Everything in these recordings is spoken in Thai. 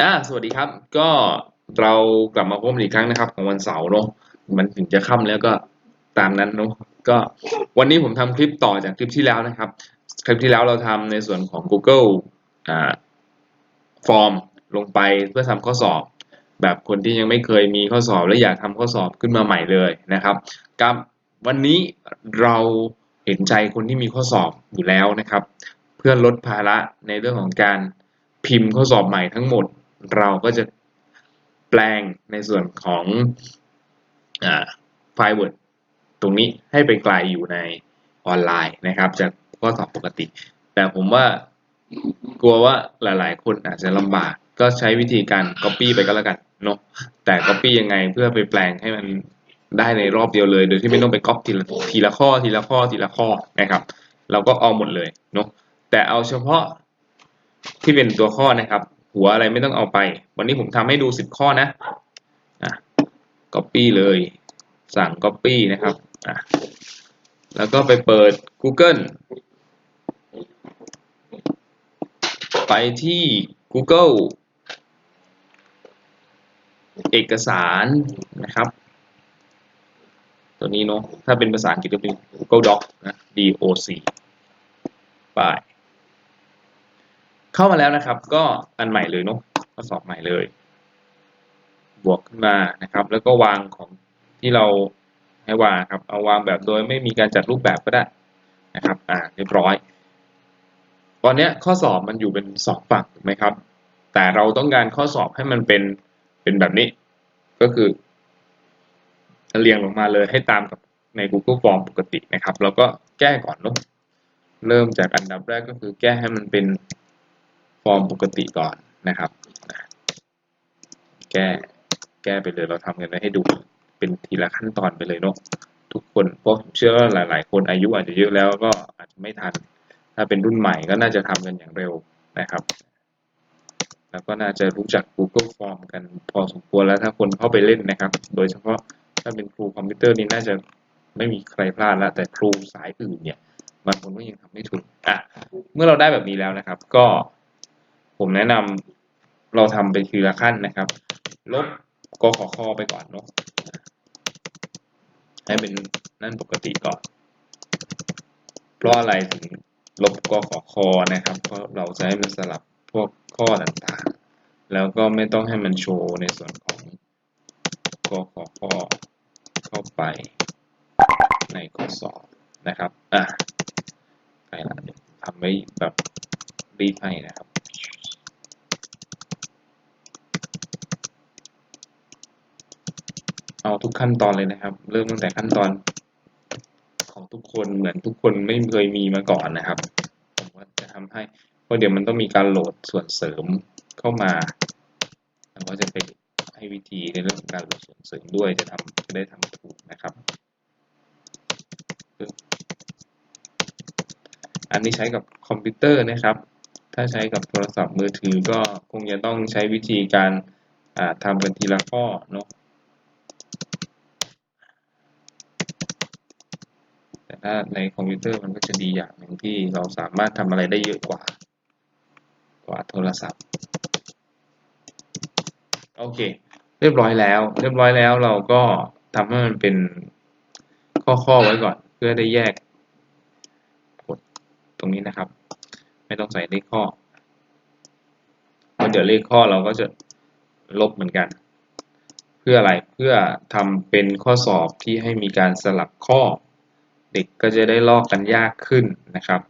อ่าสวัสดีครับ ก็เรากลับมาพบกันอีกครั้งนะครับ ของวันเสาร์เนอะมันถึงจะค่ำแล้วก็ตามนั้นเนอะก็วันนี้ผมทำคลิปต่อจากคลิปที่แล้วนะครับ คลิปที่แล้วเราทำในส่วนของ Google อ่าฟอร์มลงไปเพื่อทำข้อสอบ แบบคนที่ยังไม่เคยมีข้อสอบ และอยากทำข้อสอบขึ้นมาใหม่เลยนะครับกับวันนี้เราเห็นใจคนที่มีข้อสอบอยู่แล้วนะครับ เพื่อลดภาระในเรื่องของการ พิมพ์ข้อสอบใหม่ทั้งหมด เราก็จะแปลงในส่วนของไฟล์ Word ตรงนี้ให้ไปกลายอยู่ในออนไลน์นะครับ จากข้อสอบปกติ แต่ผมว่ากลัวว่าหลาย ๆ คนอาจจะลำบาก ก็ใช้วิธีการ Copy ไปก็แล้วกันเนาะแต่ Copy ยังไงเพื่อไปแปลงให้มันได้ในรอบเดียวเลย โดยที่ไม่ต้องไปก๊อปทีละทีละข้อทีละข้อทีละข้อนะครับ เราก็เอาหมดเลยเนาะแต่เอาเฉพาะ ที่เป็นตัวข้อนะครับ หัวอะไรไม่ต้องเอาไป วันนี้ผมทำให้ดูสิบข้อนะอะ copy เลยสั่ง copy นะครับอะแล้วก็ไปเปิด Google ไปที่ Google เอกสารนะครับ ตัวนี้เนาะถ้าเป็นภาษาอังกฤษก็เป็น Google Doc นะ DOC ไป เข้ามาแล้วนะครับ ก็อันใหม่เลยเนาะข้อสอบใหม่เลย บวกขึ้นมานะครับ แล้วก็วางของที่เราให้วางครับ เอาวางแบบโดยไม่มีการจัดรูปแบบก็ได้นะครับ อ่าเรียบร้อย ตอนนี้ข้อสอบมันอยู่เป็นสองฝั่งถูกไหมครับ แต่เราต้องการข้อสอบให้มันเป็นเป็นแบบนี้ ก็คือเรียงลงมาเลยให้ตามกับใน Google Form ปกตินะครับแล้วก็แก้ก่อนเนาะเริ่มจากอันดับแรกก็คือแก้ให้มันเป็น ฟอร์มปกติก่อนนะครับ แก้แก้ไปเลยเราทำกันให้ดูเป็นทีละขั้นตอนไปเลยเนาะทุกคนเพราะเชื่อว่าหลาย ๆ คนอายุอาจจะเยอะแล้วก็อาจจะไม่ทัน ถ้าเป็นรุ่นใหม่ก็น่าจะทำกันอย่างเร็วนะครับ แล้วก็น่าจะรู้จัก Google Form กันพอสมควรแล้วถ้าคนเข้าไปเล่นนะครับ โดยเฉพาะถ้าเป็นครูคอมพิวเตอร์นี่น่าจะไม่มีใครพลาดแล้ว แต่ครูสายอื่นเนี่ยบางคนก็ยังทำไม่ถูกอะเมื่อเราได้แบบนี้แล้วนะครับ ก็ ผมแนะนำเราทำไปทีละขั้นนะครับ ลบกขคไปก่อนเนาะให้เป็นนั่นปกติก่อน เพราะอะไรถึงลบกขคนะครับ เพราะเราจะให้มันสลับพวกข้อต่างๆ แล้วก็ไม่ต้องให้มันโชว์ในส่วนของกขคเข้าไปในข้อสอบนะครับ อะไปละทำไว้แบบรีดให้นะครับ เอาทุกขั้นตอนเลยนะครับ เริ่มตั้งแต่ขั้นตอน ของทุกคนเหมือนทุกคนไม่เคยมีมาก่อนนะครับผมว่าจะทำให้เพราะเดี๋ยวมันต้องมีการโหลดส่วนเสริมเข้ามาแล้วก็จะไปให้วิธีในเรื่องของการโหลดส่วนเสริมด้วยจะทำจะได้ทำถูกนะครับอันนี้ใช้กับคอมพิวเตอร์นะครับ ถ้าใช้กับโทรศัพท์มือถือก็คงจะต้องใช้วิธีการทำกันทีละข้อเนาะ แต่ถ้าในคอมพิวเตอร์มันก็จะดีอย่างหนึ่งที่เราสามารถทำอะไรได้เยอะกว่า กว่าโทรศัพท์ โอเค เรียบร้อยแล้ว เรียบร้อยแล้วเราก็ทำให้มันเป็นข้อๆไว้ก่อน เพื่อได้แยกกดตรงนี้นะครับ ไม่ต้องใส่เลขข้อเพราะเดี๋ยวเลขข้อเราก็จะลบเหมือนกัน เพื่ออะไรเพื่อทำเป็นข้อสอบที่ให้มีการสลับข้อ เด็กก็จะได้ลอกกันยากขึ้นนะครับ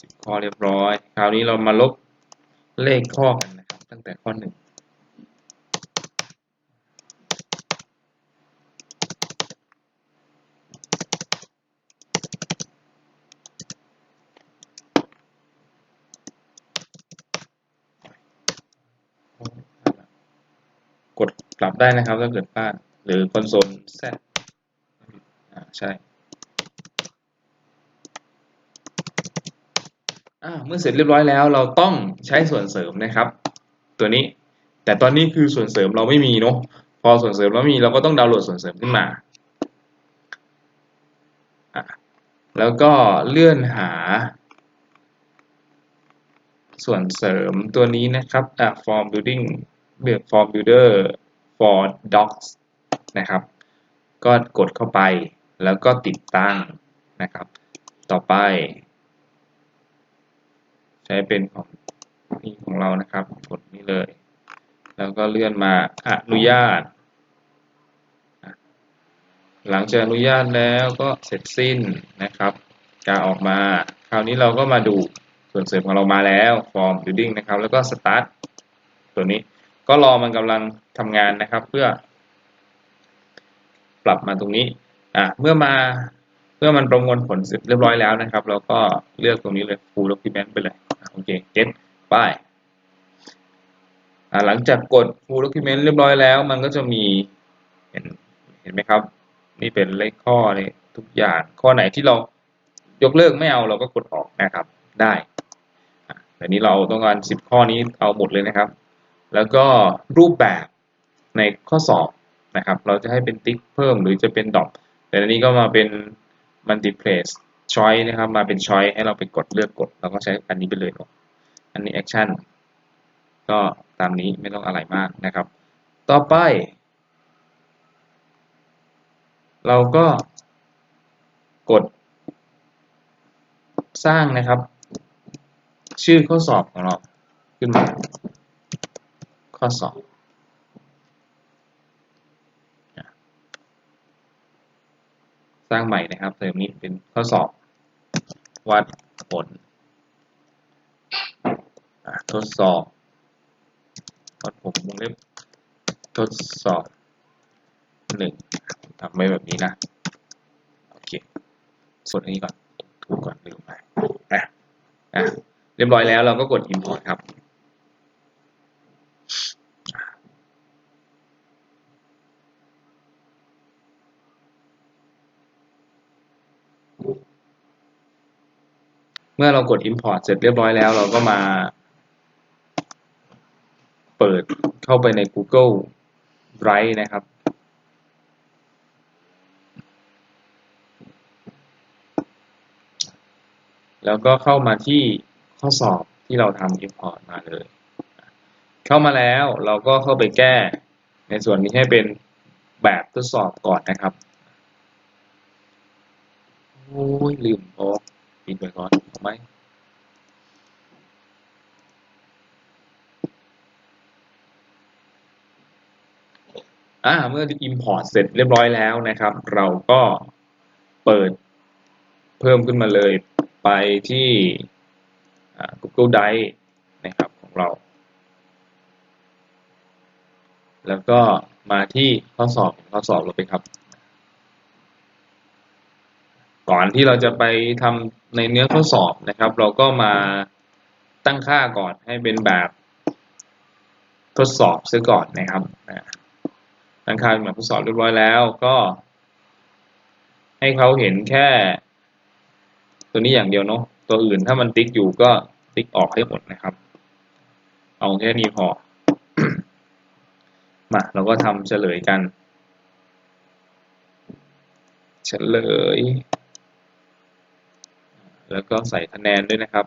สิบข้อเรียบร้อย คราวนี้เรามาลบเลขข้อกันนะครับ ตั้งแต่ข้อหนึ่งกดกลับ ได้นะครับถ้าเกิดพลาดหรือคอนโซล Z อ่าใช่อ่าเมื่อเสร็จเรียบร้อยแล้วเราต้องใช้ส่วนเสริมนะครับ ตัวนี้แต่ตอนนี้คือส่วนเสริมเราไม่มีเนาะพอส่วนเสริมเรามีเราก็ต้องดาวน์โหลดส่วนเสริมขึ้นมา แล้วก็เลื่อนหา ส่วนเสริมตัวนี้นะครับอะ form building เลือก form builder for docs นะครับ ก็กดเข้าไปแล้วก็ติดตั้งนะครับ ต่อไป ใช้เป็นของนี่ของเรานะครับ กดนี่เลย แล้วก็เลื่อนมาอนุญาต หลังจากอนุญาตแล้วก็เสร็จสิ้นนะครับ การออกมา คราวนี้เราก็มาดูส่วนเสริมของเรามาแล้ว form building นะครับ แล้วก็ start ตัวนี้ ก็รอมันกำลังทำงานนะครับ เพื่อ ปรับมาตรงนี้อะเมื่อมาเมื่อมันประมวลผลเสร็จเรียบร้อยแล้วนะครับ เราก็เลือกตรงนี้เลย full document ไปเลยโอเค get ไปอะหลังจากกด full document เรียบร้อยแล้ว มันก็จะมีเห็นเห็นไหมครับ นี่เป็นเลขข้อนี่ทุกอย่างข้อไหนที่เรายกเลิกไม่เอาเราก็กดออกนะครับได้อะแต่นี้เราต้องการ 10 ข้อนี้เอาหมดเลยนะครับ แล้วก็รูปแบบในข้อสอบนะครับ เราจะให้เป็นติ๊กเพิ่มหรือจะเป็นดอกแต่อันนี้ก็มาเป็น multiplace choice นะครับ มาเป็น choice ให้เราไปกดเลือกกดเราก็ใช้อันนี้ไปเลยเนาะอันนี้ action ก็ตามนี้ไม่ต้องอะไรมากนะครับ ต่อไป เราก็กด สร้างนะครับ ชื่อข้อสอบของเราขึ้นมา ข้อสอบสร้างใหม่นะครับเทอมนี้เป็นข้อสอบวัดผลทดสอบวัดผมวงเล็บทดสอบหนึ่งทำไว้แบบนี้นะ โอเคส่วนอันนี้ก่อนถูกก่อนลืมไปอะอะเรียบร้อยแล้วเราก็กด import ครับ เมื่อเรากด import เสร็จเรียบร้อยแล้ว เราก็มา เปิดเข้าไปใน Google Drive นะครับ แล้วก็เข้ามาที่ข้อสอบที่เราทำ import มาเลย เข้ามาแล้วเราก็เข้าไปแก้ในส่วนนี้ให้เป็นแบบทดสอบก่อนนะครับ โอ้ยลืมออก ปิดไปก่อนเอาไหมอ่าเมื่อ import เสร็จเรียบร้อยแล้วนะครับ เราก็เปิดเพิ่มขึ้นมาเลยไปที่ Google Drive นะครับของเรา แล้วก็มาที่ข้อสอบข้อสอบเราไปครับ ก่อนที่เราจะไปทำในเนื้อข้อสอบนะครับ เราก็มาตั้งค่าก่อนให้เป็นแบบทดสอบซะก่อนนะครับตั้งค่าเป็นแบบทดสอบเรียบร้อยแล้วก็ ให้เขาเห็นแค่ ตัวนี้อย่างเดียวเนาะตัวอื่นถ้ามันติ๊กอยู่ก็ติ๊กออกให้หมดนะครับ เอาแค่นี้พอมาเราก็ทำเฉลยกัน เฉลย แล้วก็ใส่คะแนนด้วยนะครับ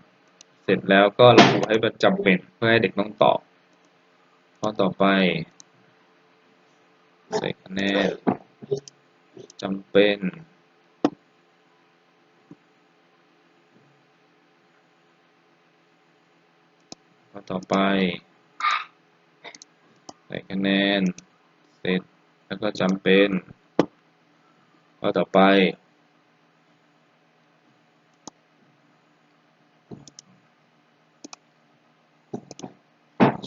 เสร็จแล้วก็ระบุให้มันจำเป็นเพื่อให้เด็กต้องตอบ ข้อต่อไป ใส่คะแนนจำเป็น ข้อต่อไป ใส่คะแนน เสร็จ แล้วก็จำเป็น ข้อต่อไป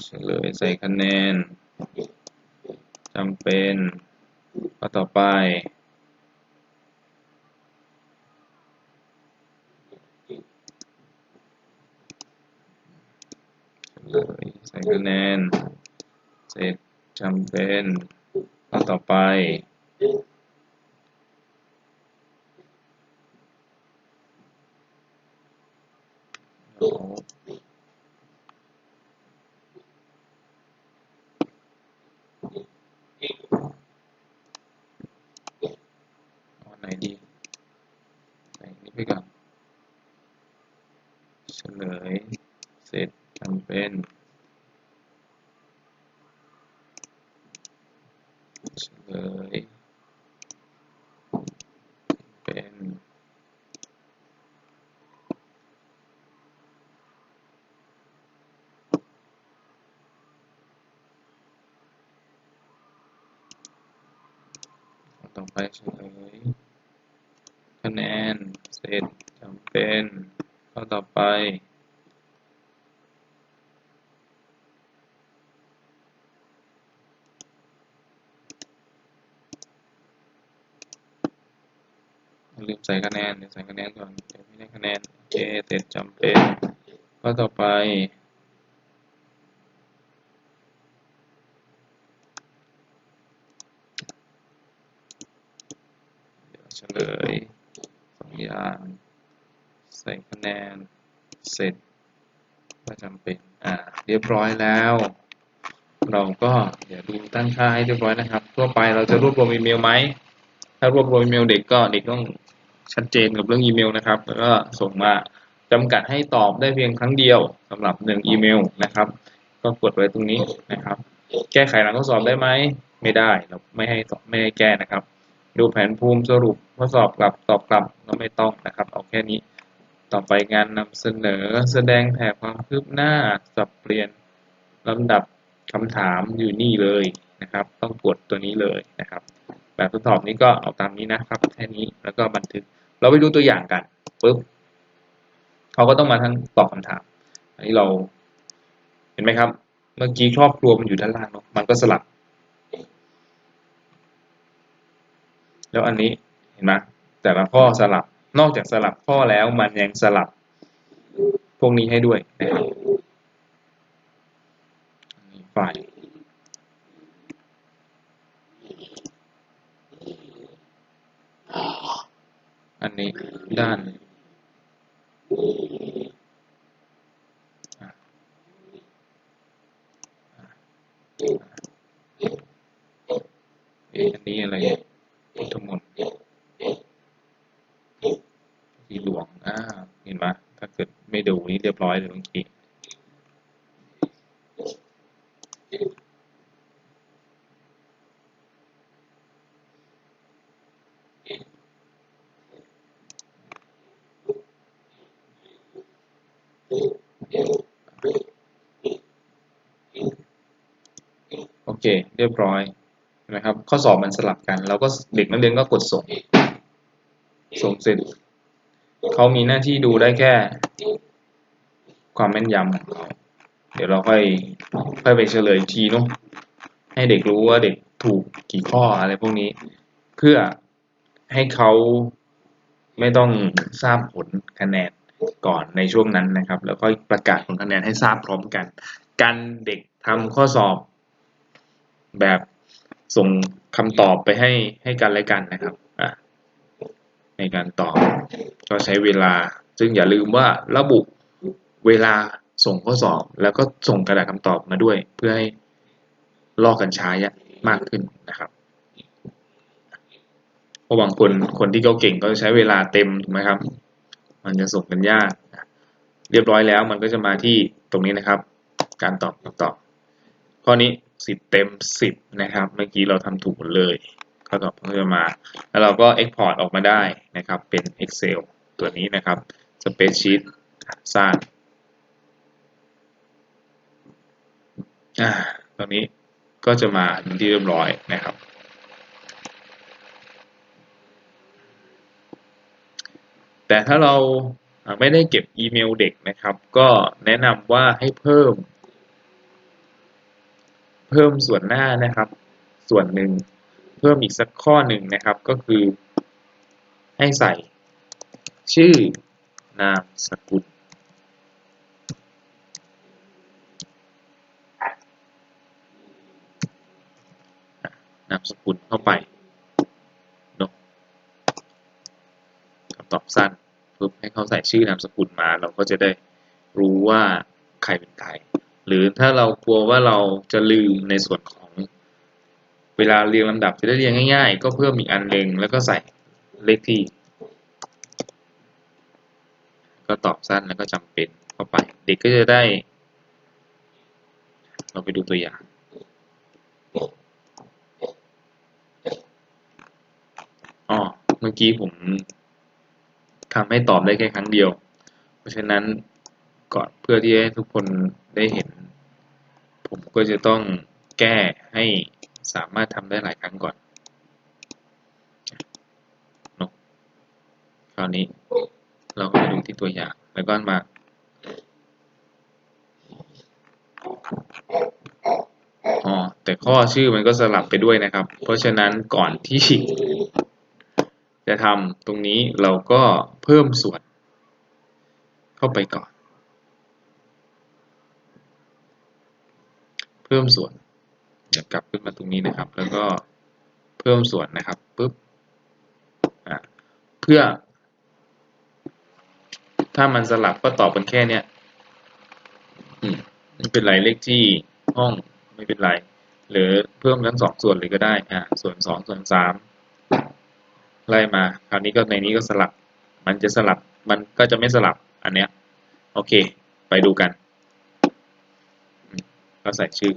เฉลยใส่คะแนนจำเป็นข้อต่อไปเฉลยใส่คะแนน เสร็จจำเป็นข้อต่อไปเเอาไหนดีใส่นี้ไปก่อนเฉลยเสร็จจำเป็นเฉลยเป็นต่อไปเฉลย คะแนน เสร็จจำเป็นข้อต่อไป ลืมใส่คะแนนเดี๋ยวใส่คะแนนก่อน เดี๋ยวไม่ได้คะแนน โอเค เสร็จจำเป็นข้อต่อไปเดี๋ยวเฉลย อย่างใส่คะแนนเสร็จก็จำเป็นอ่าเรียบร้อยแล้ว เราก็เดี๋ยวดูตั้งค่าให้เรียบร้อยนะครับ ทั่วไปเราจะรวบรวมอีเมลไหมถ้ารวบรวมอีเมลเด็กก็เด็กต้องชัดเจนกับเรื่องอีเมลนะครับ แล้วก็ส่งมาจำกัดให้ตอบได้เพียงครั้งเดียวสำหรับหนึ่งอีเมลนะครับ ก็กดไว้ตรงนี้นะครับ แก้ไขหลังข้อสอบได้ไหมไม่ได้เราไม่ให้ตอบไม่ให้แก้นะครับ ดูแผนภูมิสรุปข้อสอบกลับตอบกลับก็ไม่ต้องนะครับเอาแค่นี้ ต่อไปงานนำเสนอแสดงแผนความคืบหน้าสับเปลี่ยนลำดับคำถามอยู่นี่เลยนะครับ ต้องกดตัวนี้เลยนะครับ แบบทดสอบนี้ก็เอาตามนี้นะครับแค่นี้แล้วก็บันทึก เราไปดูตัวอย่างกันปุ๊บเขาก็ต้องมาทั้งตอบคำถาม อันนี้เราเห็นไหมครับ เมื่อกี้ครอบครัวมันอยู่ด้านล่างเนาะมันก็สลับ แล้วอันนี้เห็นไหมแต่ละข้อสลับ นอกจากสลับข้อแล้วมันยังสลับ พวกนี้ให้ด้วยนะครับนนฝ่ายอันนี้ด้านอันนี้อะไร พุทธมนต์สีหลวงอ่าเห็นไหมถ้าเกิดไม่ดูนี่เรียบร้อยเลยเมื่อกี้โอเค เรียบร้อย นไหมครับ ข้อสอบมันสลับกันแล้วก็เด็กนักเรียนก็กดส่ง ส่งเสร็จเขามีหน้าที่ดูได้แค่ ความแม่นยำของเขาเดี๋ยวเราค่อยค่อยไปเฉลยทีเนาะให้เด็กรู้ว่าเด็กถูกกี่ข้ออะไรพวกนี้ เพื่อให้เขาไม่ต้องทราบผลคะแนนก่อนในช่วงนั้นนะครับ แล้วก็ประกาศผลคะแนนให้ทราบพร้อมกัน การเด็กทำข้อสอบแบบ ส่งคำตอบไปให้ให้กันและกันนะครับอะในการตอบก็ใช้เวลา ซึ่งอย่าลืมว่าระบุเวลาส่งข้อสอบ แล้วก็ส่งกระดาษคำตอบมาด้วย เพื่อให้ลอกกันใช้มากขึ้นนะครับเพราะบางคนคนที่เขาเก่งก็ใช้เวลาเต็มถูกไหมครับ มันจะส่งกันยากเรียบร้อยแล้วมันก็จะมาที่ตรงนี้นะครับ การตอบคำตอบ ข้อนี้ สิบเต็มสิบนะครับ เมื่อกี้เราทำถูกหมดเลยข้อตอบก็จะมา แล้วเราก็ export ออกมาได้นะครับ เป็น Excel ตัวนี้นะครับ Spreadsheet สร้างอ่าตรงนี้ก็จะมาที่เรียบร้อยนะครับ แต่ถ้าเราไม่ได้เก็บอีเมลเด็กนะครับ ก็แนะนำว่าให้เพิ่ม เพิ่มส่วนหน้านะครับ ส่วนหนึ่งเพิ่มอีกสักข้อหนึ่งนะครับ ก็คือ ให้ใส่ ชื่อนามสกุลนามสกุลเข้าไปเนอะคำตอบสั้นปุ๊บให้เขาใส่ชื่อนามสกุลมา เราก็จะได้รู้ว่าใครเป็นใคร หรือถ้าเรากลัวว่าเราจะลืมในส่วนของเวลาเรียงลำดับจะได้เรียงง่าย ๆ ก็เพิ่มอีกอันหนึ่งแล้วก็ใส่เลขที่ ก็ตอบสั้นแล้วก็จำเป็นเข้าไป เด็กก็จะได้ เราไปดูตัวอย่างอ๋อเมื่อกี้ผมทำให้ตอบได้แค่ครั้งเดียว เพราะฉะนั้นก่อนเพื่อที่ให้ทุกคน ได้เห็น ผมก็จะต้องแก้ให้สามารถทำได้หลายครั้งก่อนเนอะคราวนี้เราก็ไปดูที่ตัวอย่าง แล้วก็มาอ๋อแต่ข้อชื่อมันก็สลับไปด้วยนะครับ เพราะฉะนั้นก่อนที่ จะทำตรงนี้เราก็เพิ่มส่วน เข้าไปก่อน เพิ่มส่วนเดี๋ยวกลับขึ้นมาตรงนี้นะครับ แล้วก็เพิ่มส่วนนะครับปุ๊บเพื่อ ถ้ามันสลับก็ตอบกันแค่เนี้ยไม่เป็นไรเลขที่ห้องไม่เป็นไร หรือเพิ่มทั้งสองส่วนเลยก็ได้อ่าส่วนสองส่วนสามไล่มา คราวนี้ก็ในนี้ก็สลับ มันจะสลับมันก็จะไม่สลับอันเนี้ย โอเค ไปดูกัน ก็ใส่ชื่อ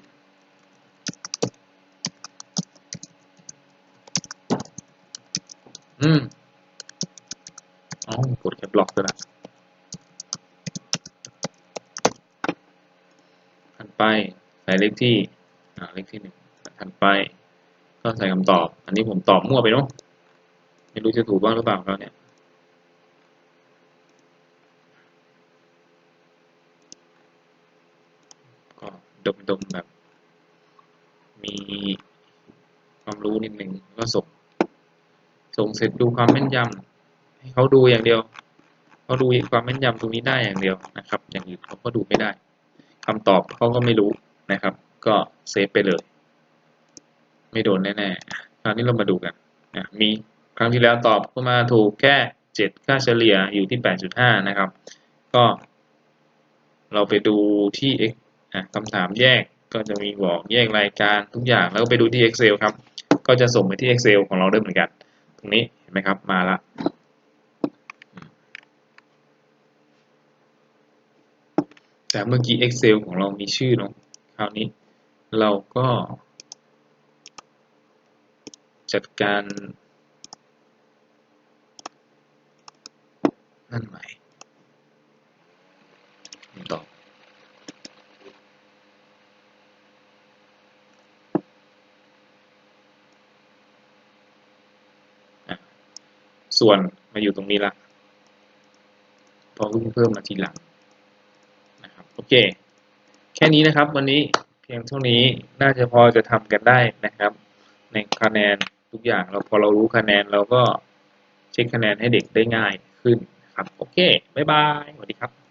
อืมอ๋อกดแคปล็อกด้วยละถัดไปใส่เลขที่อ่าเลขที่หนึ่งถัดไป ก็ใส่คำตอบ อันนี้ผมตอบมั่วไปเนาะไม่รู้จะถูกบ้างหรือเปล่าแล้วเนี่ย ก็ ดมๆแบบ มีความรู้นิดหนึ่งก็ส่ง ส่งเสร็จดูความแม่นยำให้เขาดูอย่างเดียวเขาดูความแม่นยำตรงนี้ได้อย่างเดียวนะครับ อย่างอื่นเขาก็ดูไม่ได้คำตอบเขาก็ไม่รู้นะครับ ก็เซฟไปเลย ไม่โดนแน่ๆคราวนี้เรามาดูกันนะมีครั้งที่แล้วตอบเข้ามาถูกแค่เจ็ดค่าเฉลี่ยอยู่ที่แปดจุดห้านะครับ ก็ เราไปดูที่ X คำถามแยกก็จะมีบอกแยกรายการทุกอย่างแล้วก็ไปดูที่ Excel ครับ ก็จะส่งไปที่ Excel ของเราได้เหมือนกัน ตรงนี้เห็นไหมครับมาละแต่เมื่อกี้ Excel ของเรามีชื่อเนาะคราวนี้เราก็ จัดการนั่นใหม่ต่อ ส่วนมาอยู่ตรงนี้ละพอเพิ่งเพิ่มมาทีหลังนะครับโอเค แค่นี้นะครับวันนี้เพียงเท่านี้น่าจะพอจะทำกันได้นะครับ ในคะแนนทุกอย่างเราพอเรารู้คะแนนเราก็เช็คคะแนนให้เด็กได้ง่ายขึ้นนะครับโอเคบ๊ายบายสวัสดีครับ